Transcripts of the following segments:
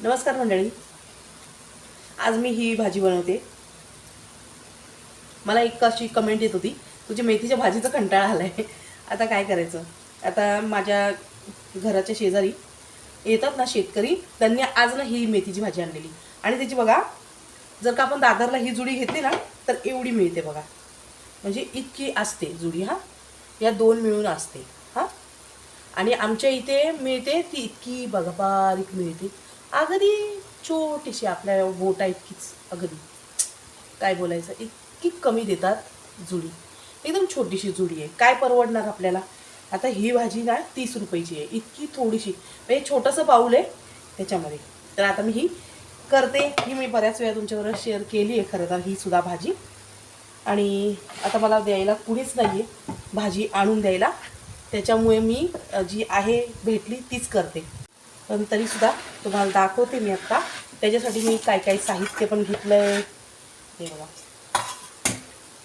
नमस्कार मंडळी. आज मी ही भाजी बनवते. मला एक अशी कमेंट येत होती तुझ्या मेथीच्या भाजीचा कंटाळा आला आहे आता काय करायचं? आता माझ्या घराच्या शेजारी येतात ना शेतकरी त्यांनी आज ना ही मेथीची भाजी आणलेली. आणि त्याची बघा जर का आपण दादरला ही जुडी घेतली ना तर एवढी मिळते बघा. म्हणजे इतकी असते जुडी हा. या दोन मिळून असते हा. आणि आमच्या इथे मिळते ती इतकी बघा बारीक मिळते. अगदी छोटीशी आपल्या बोटा इतकीच अगदी. काय बोलायचं? इतकी कमी देतात जुडी. एकदम छोटीशी जुडी आहे. काय परवडणार आपल्याला? आता ही भाजी ना तीस रुपयाची आहे. इतकी थोडीशी. म्हणजे छोटंसं पाऊल आहे त्याच्यामध्ये. तर आता मी ही करते. ही मी बऱ्याच वेळा तुमच्याबरोबर शेअर केली आहे खरं तर ही सुद्धा भाजी. आणि आता मला द्यायला कुणीच नाही आहे भाजी आणून द्यायला. त्याच्यामुळे मी जी आहे भेटली तीच करते. पण तरीसुद्धा तुम्हाला दाखवते मी आत्ता त्याच्यासाठी मी काय काय साहित्य पण घेतलं आहे हे बघा.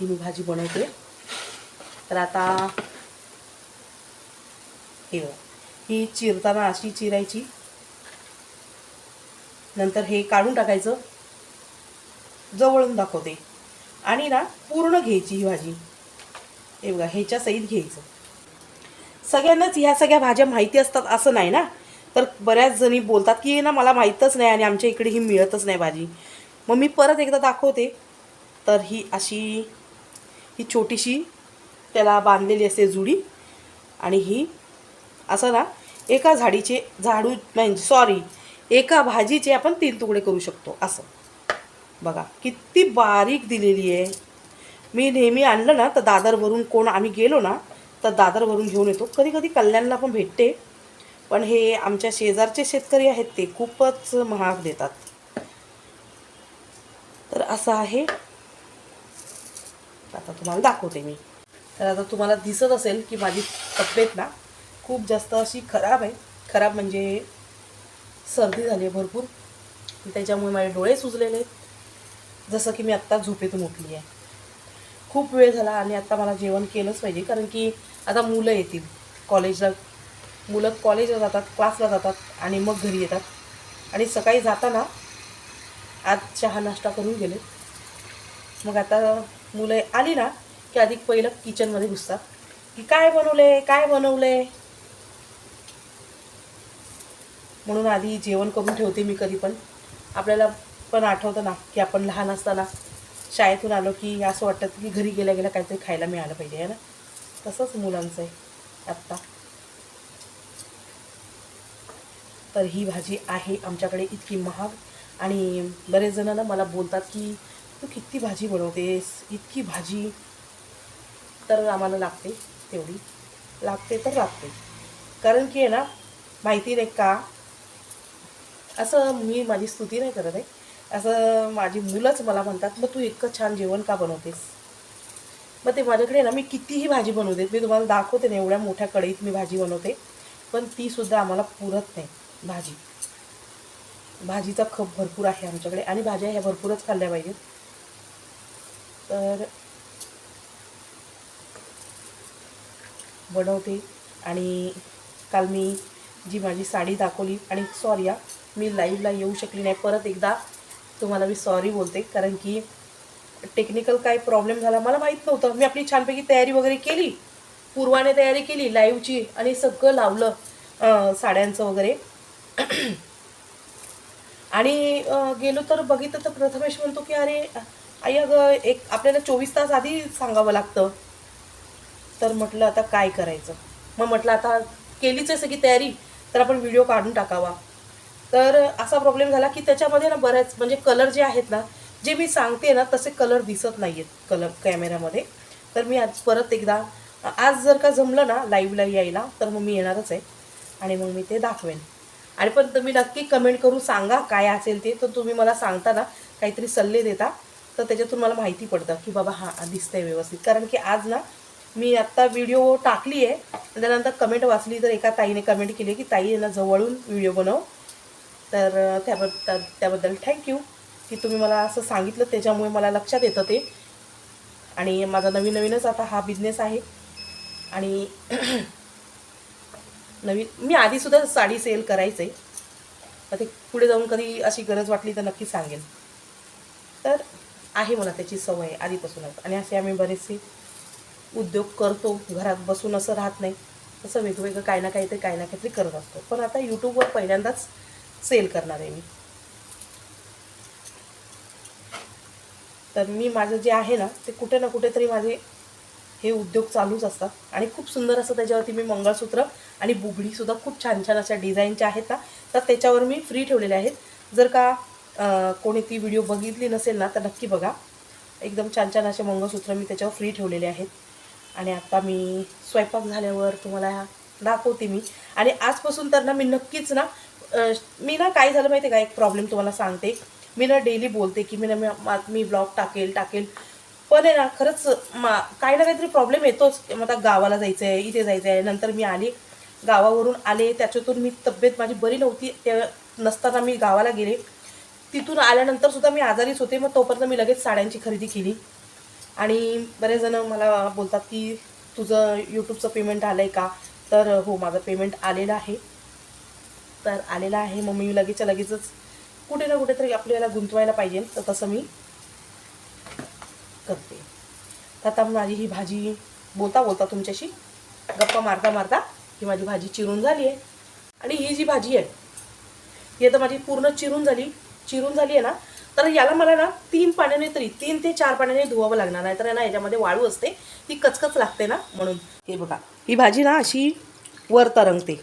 ही मी भाजी बनवते. तर आता हे बघा. ही चिरताना अशी चिरायची. नंतर हे काढून टाकायचं. जवळून दाखवते. आणि ना पूर्ण घ्यायची ही भाजी. हे बघा ह्याच्या सहित घ्यायचं. सगळ्यांनाच ह्या सगळ्या भाज्या माहिती असतात असं नाही ना? तर बऱ्याच जणी बोलतात की ना मला माहीतच नाही आणि आमच्या इकडे ही मिळतच नाही भाजी. मग मी परत एकदा दाखवते. तर ही अशी ही छोटीशी त्याला बांधलेली असते जुडी आणि ही असं ना एका झाडीचे झाडू म्हणजे सॉरी एका भाजीचे आपण तीन तुकडे करू शकतो असं. बघा किती बारीक दिलेली आहे. मी नेहमी आणलं ना तर दादरवरून कोण आम्ही गेलो ना तर दादरवरून घेऊन येतो. कधी कधी कल्याणला पण भेटते. पण हे आमच्या शेजारचे शेतकरी आहेत ते खूपच महाग देतात. तर असं आहे. आता तुम्हाला दाखवते मी. तर आता तुम्हाला दिसत असेल की माझी तब्येत ना खूप जास्त अशी खराब आहे. खराब म्हणजे सर्दी झाली आहे भरपूर. त्याच्यामुळे माझे डोळे सुजलेले आहेत. जसं की मी आत्ता झोपेतून उठली आहे. खूप वेळ झाला आणि आत्ता मला जेवण केलंच पाहिजे. कारण की आता मुलं येतील. कॉलेजला मुलं कॉलेजला जातात क्लासला जातात आणि मग घरी येतात. आणि सकाळी जाताना आज चहा नाश्ता करून गेले. मग आता मुलं आली ना की अधिक पहिलं किचनमध्ये घुसतात. की काय बनवले काय बनवले म्हणून आधी जेवण करून ठेवते मी कधी पण. आपल्याला पण आठवतं ना की आपण लहान असताना शाळेतून आलो की असं वाटतं की घरी गेल्या गेल्या काहीतरी खायला मिळालं पाहिजे आहे ना? तसंच मुलांचं आहे आत्ता. तर ही भाजी आहे आमच्याकडे इतकी महाग. आणि बरेच जणांना मला बोलतात की तू किती भाजी बनवतेस? इतकी भाजी. तर आम्हाला लागते तेवढी. लागते तर लागते. कारण की आहे ना माहिती नाही का? असं मी माझी स्तुती नाही करत आहे. असं माझी मुलंच मला म्हणतात मग तू इतकं छान जेवण का बनवतेस? मग ते माझ्याकडे ना मी कितीही भाजी बनवते मी तुम्हाला दाखवते ना एवढ्या मोठ्या कढईत मी भाजी बनवते. पण तीसुद्धा आम्हाला पुरत नाही. भाजी. भाजीचा खप भरपूर आहे आमच्याकडे आणि भाज्या ह्या भरपूरच खाल्ल्या पाहिजेत. तर बनवते आणि काल मी जी माझी साडी दाखवली आणि सॉरी या मी लाईव्हला येऊ शकली नाही. परत एकदा तुम्हाला मी सॉरी बोलते कारण की टेक्निकल काय प्रॉब्लेम झाला मला माहीत नव्हतं. मी आपली छानपैकी तयारी वगैरे केली पूर्वाने तयारी केली लाईव्हची आणि सगळं लावलं साड्यांचं वगैरे. आणि गेलो तर बघितलं तर प्रथमेश म्हणतो की अरे आई अगं एक आपल्याला चोवीस तास आधी सांगावं लागतं. तर म्हटलं आता काय करायचं? मग म्हटलं आता केलीच आहे सगळी तयारी तर आपण व्हिडिओ काढून टाकावा. तर असा प्रॉब्लेम झाला की त्याच्यामध्ये ना बऱ्याच म्हणजे कलर जे आहेत ना जे मी सांगते ना तसे कलर दिसत नाही आहेत कलर कॅमेऱ्यामध्ये तर मी आज परत एकदा आज जर का जमलं ना लाईव्हला यायला तर मग मी येणारच आहे. आणि मग मी ते दाखवेन. आणि पण तुम्ही नक्की कमेंट करून सांगा काय असेल ते. तर तुम्ही मला सांगता ना काहीतरी सल्ले देता. तर त्याच्यातून मला माहिती पडतं की बाबा हां दिसतंय व्यवस्थित. कारण की आज ना मी आत्ता व्हिडिओ टाकली आहे. त्यानंतर कमेंट वाचली तर एका ताईने कमेंट केली की ताई यांना जवळून व्हिडिओ बनव. तर त्याबद्दल त्याबद्दल थँक्यू की तुम्ही मला असं सांगितलं त्याच्यामुळे मला लक्षात येतं ते. आणि माझा नवीन नवीनच आता हा बिझनेस आहे. आणि नवीन मी आधीसुद्धा साडी सेल करायचे. मग ते पुढे जाऊन कधी अशी गरज वाटली तर नक्की सांगेल तर आहे मला त्याची सवय आधीपासूनच. आणि असे आम्ही बरेचसे उद्योग करतो. घरात बसून असं राहत नाही. तसं वेगवेगळं काही ना काहीतरी काही ना काहीतरी करत असतो. पण आता यूट्यूबवर पहिल्यांदाच सेल करणार आहे मी. तर मी माझं जे आहे ना ते कुठे ना कुठेतरी माझे हे उद्योग चालूच असतात. आणि खूप सुंदर असं त्याच्यावरती मी मंगळसूत्र आणि बुगडीसुद्धा खूप छान छान अशा डिझाईनच्या आहेत ना तर त्याच्यावर मी फ्री ठेवलेले आहेत. जर का कोणी ती व्हिडिओ बघितली नसेल ना तर नक्की बघा. एकदम छान छान असे मंगळसूत्र मी त्याच्यावर फ्री ठेवलेले आहेत. आणि आता मी स्वयंपाक झाल्यावर तुम्हाला दाखवते मी. आणि आजपासून तर ना मी नक्कीच ना मी ना काय झालं माहिती आहे का? एक प्रॉब्लेम तुम्हाला सांगते. मी ना डेली बोलते की मी ना मी ब्लॉग टाकेल टाकेल. पण आहे ना खरंच मा काही ना काहीतरी प्रॉब्लेम येतोच. मग आता गावाला जायचं आहे इथे जायचं आहे नंतर मी आले. गावावरून आले त्याच्यातून मी तब्येत माझी बरी नव्हती. त्या नसताना मी गावाला गेले. तिथून आल्यानंतर सुद्धा मी आजारीच होते. मग तोपर्यंत मी लगेच साड्यांची खरेदी केली. आणि बरेच जण मला बोलतात की तुझं यूट्यूबचं पेमेंट आलं आहे का? तर हो माझं पेमेंट आलेलं आहे. तर आलेलं आहे. मग मी लगेचच्या लगेचच कुठे ना कुठेतरी आपल्याला गुंतवायला पाहिजे. तर तसं मी करते. तर आता माझी ही भाजी बोलता बोलता तुमच्याशी गप्पा मारता मारता ही माझी भाजी चिरून झाली आहे. आणि ही जी भाजी आहे ही आता माझी पूर्ण चिरून झाली. चिरून झाली आहे ना तर याला मला ना तीन पाण्याने तरी तीन ते चार पाण्याने धुवावं लागणार नाही तर ना याच्यामध्ये वाळू असते ती कचकच लागते ना म्हणून. हे बघा ही भाजी ना अशी वर तरंगते.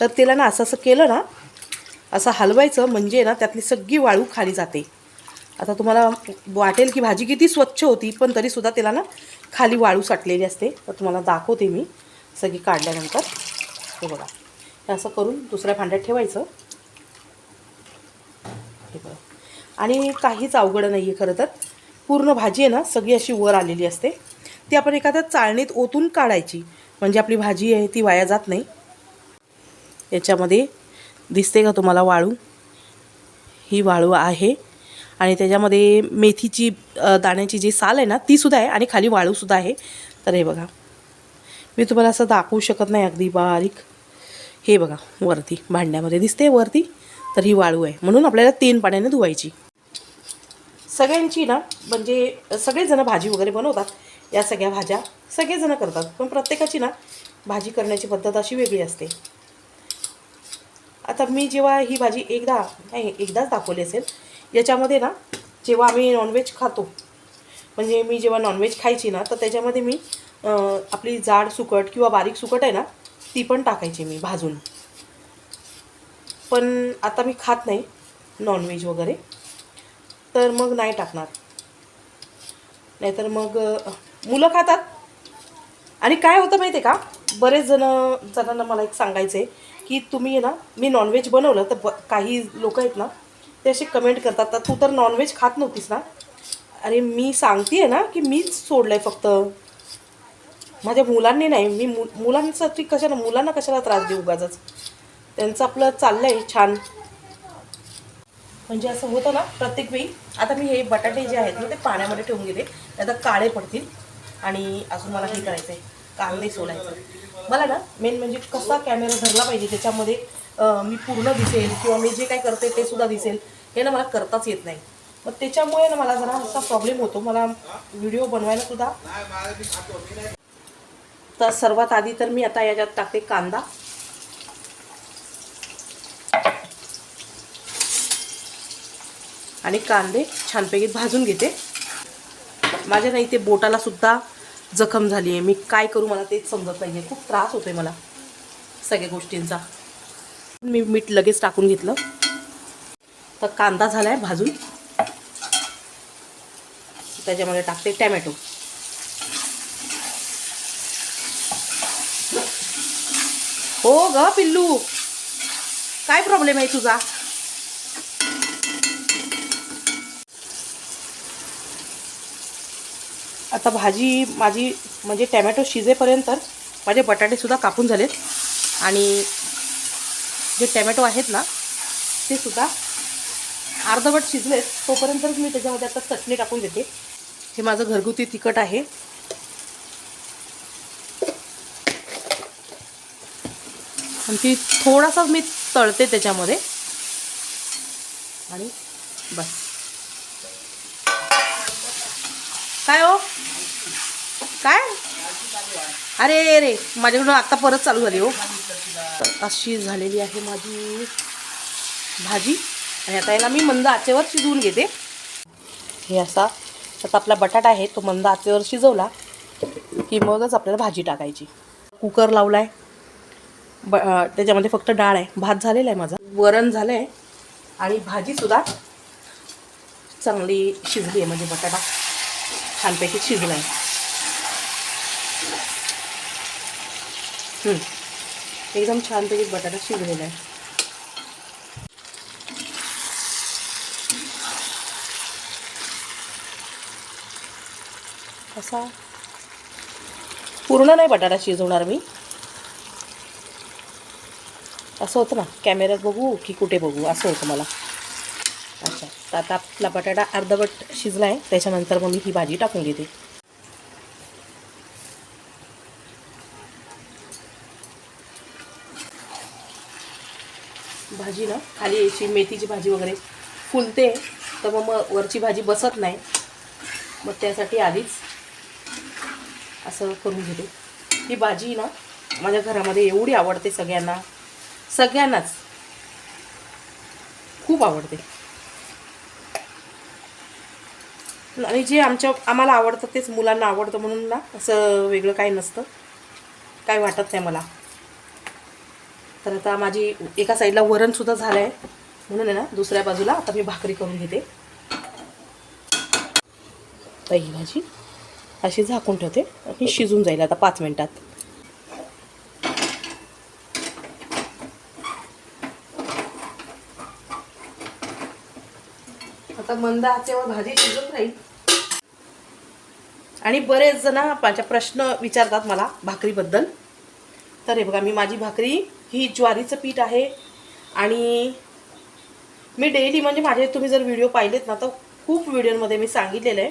तर तिला ना असं असं केलं ना असं हलवायचं म्हणजे ना त्यातली सगळी वाळू खाली जाते. आता तुम्हाला वाटेल की भाजी किती स्वच्छ होती पण तरीसुद्धा त्याला ना खाली वाळू साठलेली असते. तर तुम्हाला दाखवते मी सगळी काढल्यानंतर. हे बघा. हे असं करून दुसऱ्या भांड्यात ठेवायचं. हे बघा. आणि काहीच अवघड नाही आहे खरं तर. पूर्ण भाजी आहे ना सगळी अशी वर आलेली असते. ती आपण एखाद्या चाळणीत ओतून काढायची. म्हणजे आपली भाजी आहे ती वाया जात नाही. याच्यामध्ये दिसते का तुम्हाला वाळू? ही वाळू आहे. आणि त्याच्यामध्ये मेथीची दाण्याची जी साल आहे ना तीसुद्धा आहे आणि खाली वाळूसुद्धा आहे. तर हे बघा. मी तुम्हाला असं दाखवू शकत नाही अगदी बारीक. हे बघा वरती भांड्यामध्ये दिसते वरती तर ही वाळू आहे. म्हणून आपल्याला तीन पाण्याने धुवायची. सगळ्यांची ना म्हणजे सगळेजणं भाजी वगैरे बनवतात. या सगळ्या भाज्या सगळेजणं करतात. पण प्रत्येकाची ना भाजी करण्याची पद्धत अशी वेगळी असते. आता मी जेव्हा ही भाजी एकदा नाही एकदाच दाखवली असेल याच्यामध्ये ना जेव्हा आम्ही नॉनव्हेज खातो म्हणजे मी जेव्हा नॉनव्हेज खायची ना तर त्याच्यामध्ये मी आपली जाड सुकट किंवा बारीक सुकट आहे ना ती पण टाकायची मी भाजून. पण आता मी खात नाही नॉनव्हेज वगैरे तर मग नाही टाकणार. नाहीतर मग मुलं खातात. आणि काय होतं माहिती आहे का बरेच जण जणांना मला एक सांगायचं आहे की तुम्ही आहे ना मी नॉनव्हेज बनवलं तर ब काही लोक आहेत ना ते असे कमेंट करतात तर तू तर नॉनव्हेज खात नव्हतीस ना? अरे मी सांगते आहे ना की मीच सोडलं आहे फक्त. माझ्या मुलांनी नाही मी मु मुलांसाठी कशाला मुलांना कशाला त्रास देऊ उगाच त्यांचं आपलं चाललं आहे छान. म्हणजे असं होतं ना प्रत्येक वेळी आता मी हे बटाटे जे आहेत ना ते पाण्यामध्ये ठेवून घेते. आता काळे पडतील आणि अजून मला हे करायचं आहे कांदे सोलायचं. मला ना मेन म्हणजे कसा कॅमेरा धरला पाहिजे त्याच्यामध्ये मी पूर्ण दिसेल किंवा मी जे काय करते ते सुद्धा दिसेल. हे ना मला करताच येत नाही. मग त्याच्यामुळे ना मला जरा असा प्रॉब्लेम होतो. मला व्हिडिओ बनवायला सुद्धा. तर सर्वात आधी तर मी आता याच्यात टाकते कांदा. आणि कांदे छानपैकी भाजून घेते. माझ्या नाही ते बोटाला सुद्धा जखम झाली आहे मी काय करू मला तेच समजत नाही आहे खूप त्रास होतो आहे मला सगळ्या गोष्टींचा. मी मीठ लगेच टाकून घेतलं. तर कांदा झाला आहे भाजून. त्याच्यामध्ये टाकते टॅमॅटो. हो ग पिल्लू. काय प्रॉब्लेम आहे तुझा? आता भाजी माझी म्हणजे टॅमॅटो शिजेपर्यंत माझे बटाटेसुद्धा कापून झालेत. आणि जे टॅमॅटो आहेत ना ते सुद्धा अर्धवट शिजलेत तोपर्यंतच मी त्याच्यामध्ये आता चटणी टाकून देते. हे माझं घरगुती तिखट आहे. आणि ती थोडासा मी तळते त्याच्यामध्ये. आणि बस. काय हो? काय? अरे रे माझ्याकडून आत्ता परत चालू झाली हो. अशी झालेली आहे माझी भाजी. आणि आता याला मी मंद आचेवर शिजवून घेते. हे असा आता आपला बटाटा आहे तो मंद आचेवर शिजवला की मगच आपल्याला भाजी टाकायची. कुकर लावला आहे ब त्याच्यामध्ये फक्त डाळ आहे. भात झालेला आहे माझा. वरण झालं आहे आणि भाजीसुद्धा चांगली शिजली आहे म्हणजे बटाटा. छानपैकी शिजला आहे एकदम छानपैकी बटाटा शिजलेला आहे. असा पूर्ण नाही बटाटा शिजवणार मी. असं होतं ना कॅमेऱ्यात बघू की कुठे बघू असं होतं मला. अच्छा तर आता आपला बटाटा अर्धवट शिजला आहे त्याच्यानंतर मग मी ही भाजी टाकून घेते. भाजी ना खाली यायची मेथीची भाजी वगैरे फुलते तर मग मग वरची भाजी बसत नाही. मग त्यासाठी आधीच असं करून घेते. ही भाजी ना माझ्या घरामध्ये एवढी आवडते सगळ्यांना. सगळ्यांनाच. खूप आवडते. आणि जे आमच्या आम्हाला आवडतं तेच मुलांना आवडतं म्हणून ना असं वेगळं काही नसतं. काय वाटत नाही मला. तर आता माझी एका साईडला वरणसुद्धा झालं आहे म्हणून आहे ना दुसऱ्या बाजूला आता मी भाकरी करून घेते. तर भाजी. अशी झाकून ठेवते आणि शिजून जाईल आता पाच मिनटात. आता मंद आचेवर भाजी शिजून राहील. आणि बरेच जण माझ्या प्रश्न विचारतात मला भाकरीबद्दल. तर हे बघा मी माझी भाकरी ही ज्वारीचं पीठ आहे आणि मी डेली म्हणजे माझे तुम्ही जर व्हिडिओ पाहिलेत ना तर खूप व्हिडिओमध्ये मी सांगितलेलं आहे.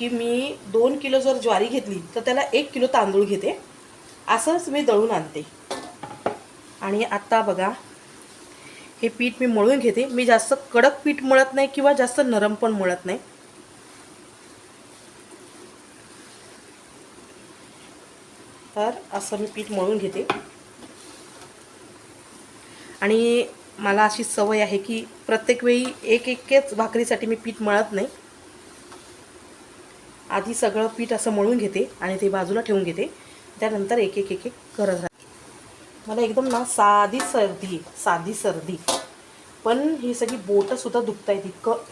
की मी दोन किलो जर ज्वारी घेतली तर त्याला एक किलो तांदूळ घेते. असंच मी दळून आणते. आणि आत्ता बघा हे पीठ मी मळून घेते. मी जास्त कडक पीठ मळत नाही किंवा जास्त नरम पण मळत नाही. तर असं मी पीठ मळून घेते. आणि मला अशी सवय आहे की प्रत्येक वेळी एक एकच भाकरीसाठी मी पीठ मळत नाही. आधी सगळं पीठ असं मळून घेते आणि ते बाजूला ठेवून घेते. त्यानंतर एक एक एक एक करत राहते. मला एकदम ना साधी सर्दी आहे साधी सर्दी. पण ही सगळी बोटंसुद्धा दुखत आहेत इतकं.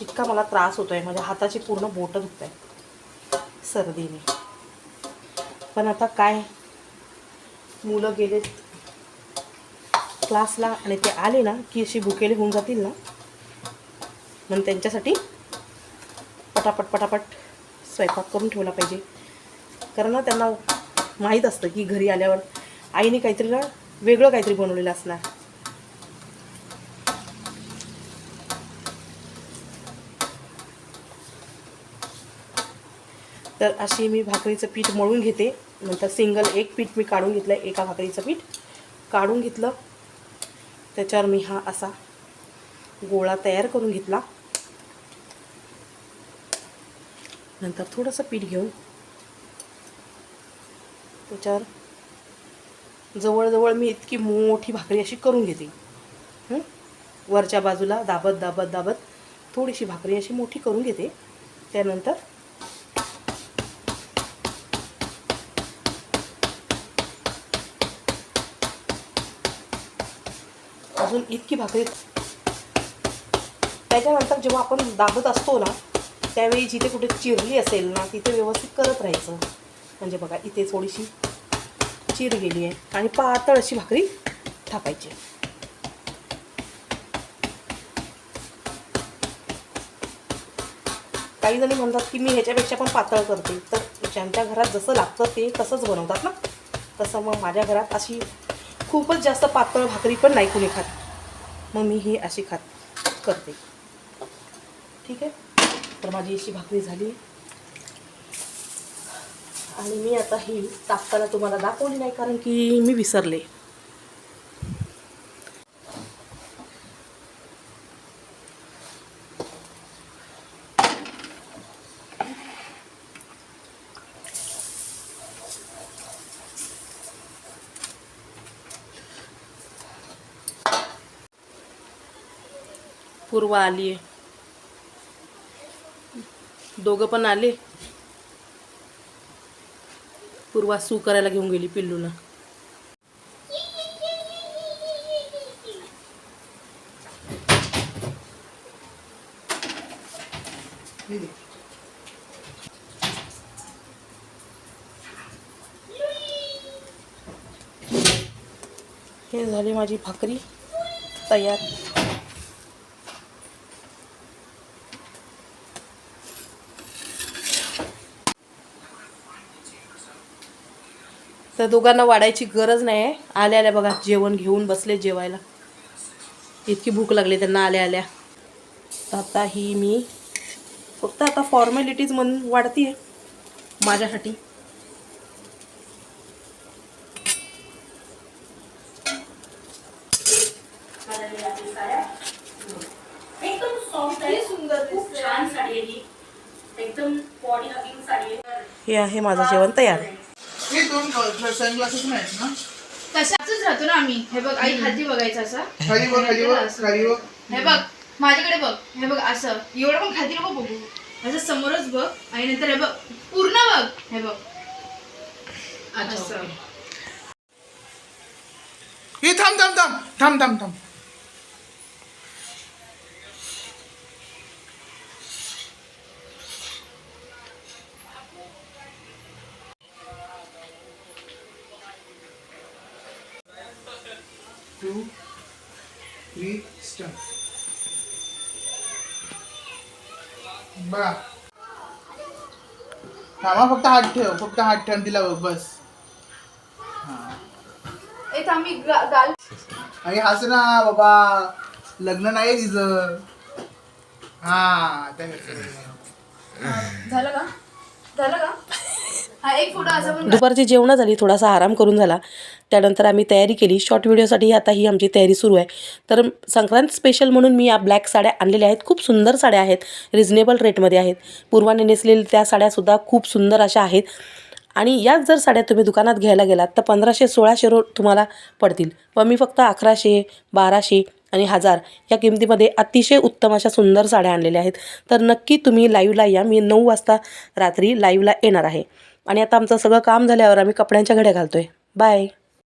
इतका मला त्रास होतो आहे माझ्या हाताची पूर्ण बोटं दुखत आहेत सर्दीने. पण आता काय? मुलं गेले क्लासला आणि ते आले ना की अशी भुकेले होऊन जातील ना? म्हणून त्यांच्यासाठी पटापट पटापट स्वयंपाक करून ठेवला पाहिजे. कारण ना त्यांना माहीत असतं की घरी आल्यावर आईने काहीतरी ना वेगळं काहीतरी बनवलेलं असणार. तर अशी मी भाकरीचं पीठ मळून घेते. नंतर सिंगल एक पीठ मी काढून घेतलं एका भाकरीचं पीठ. काढून घेतलं. त्याच्यावर मी हा असा गोळा तयार करून घेतला. नंतर थोडंसं पीठ घेऊन त्याच्यावर जवळजवळ मी इतकी मोठी भाकरी अशी करून घेते. वरच्या बाजूला दाबत दाबत दाबत थोडीशी भाकरी अशी मोठी करून घेते. त्यानंतर अजून इतकी भाकरी त्याच्यानंतर जेव्हा आपण दाबत असतो ना त्यावेळी जिथे कुठे चिरली असेल ना तिथे व्यवस्थित करत राहायचं. म्हणजे बघा इथे थोडीशी चिर गेली आहे आणि पातळ अशी भाकरी थापायची. काही जणी म्हणतात की मी ह्याच्यापेक्षा पण पातळ करते. तर ज्यांच्या घरात जसं लागतं ते तसंच बनवतात ना. तसं मग माझ्या घरात अशी खूपच जास्त पातळ भाकरी पण नाही कुणी खात. मग मी ही अशी खात करते. ठीक आहे? तर माझी अशी भाकरी झाली. आणि मी आता ही तापताना तुम्हाला दाखवली नाही कारण की मी विसरले. पूर्वा आली आहे दोघं पण आले. पूर्वा सू करायला घेऊन गेली पिल्लूला हे झाली माझी भाकरी तयार. तर दोघांना वाढायची गरज नाही. आहे आल्या आल्या बघा जेवण घेऊन बसले जेवायला. इतकी भूक लागली त्यांना आल्या आल्या. तर आता ही मी फक्त आता फॉर्मॅलिटीज म्हणून वाढती आहे माझ्यासाठी. हे आहे माझं जेवण तयार. हे दोन सनग्लासेस नाही आहेत ना? तशाच राहतो ना आम्ही. हे बघ आई खाली बघायचं असं. खाली बघ खाली बघ खाली बघ. हे बघ माझ्याकडे बघ. हे बघ असं. एवढं पण खाली नको बघू. असं समोरच बघ आणि नंतर हे बघ पूर्ण बघ. हे बघ. असं. हे थांब थांब थांब. थांब थांब थांब. टू थ्री स्टार्ट बघा. थांबा फक्त हात ठेव फक्त हात ठेव तिला बघ बस. ए थांबी गाल. आणि हस ना बाबा. लग्न नाही तिचं. हा त्या झालं का? झालं का हा एक फोटो असा पण दुपारची जेवणं झाली थोडासा आराम करून झाला. त्यानंतर आम्ही तयारी केली. शॉर्ट व्हिडिओसाठी आता ही आमची तयारी सुरू आहे. तर संक्रांत स्पेशल म्हणून मी या ब्लॅक साड्या आणलेल्या आहेत. खूप सुंदर साड्या आहेत. रिजनेबल रेटमध्ये आहेत. पूर्वाने नेसलेल्या त्या साड्यासुद्धा खूप सुंदर अशा आहेत. आणि याच जर साड्या तुम्ही दुकानात घ्यायला गेलात तर पंधराशे सोळाशे रो तुम्हाला पडतील. व मी फक्त अकराशे बाराशे आणि हजार या किमतीमध्ये अतिशय उत्तम अशा सुंदर साड्या आणलेल्या आहेत. तर नक्की तुम्ही लाईव्हला या. मी नऊ वाजता रात्री लाईव्हला येणार आहे. आणि आता आमचं सगळं काम झाल्यावर आम्ही कपड्यांच्या घड्या घालतो आहे बाय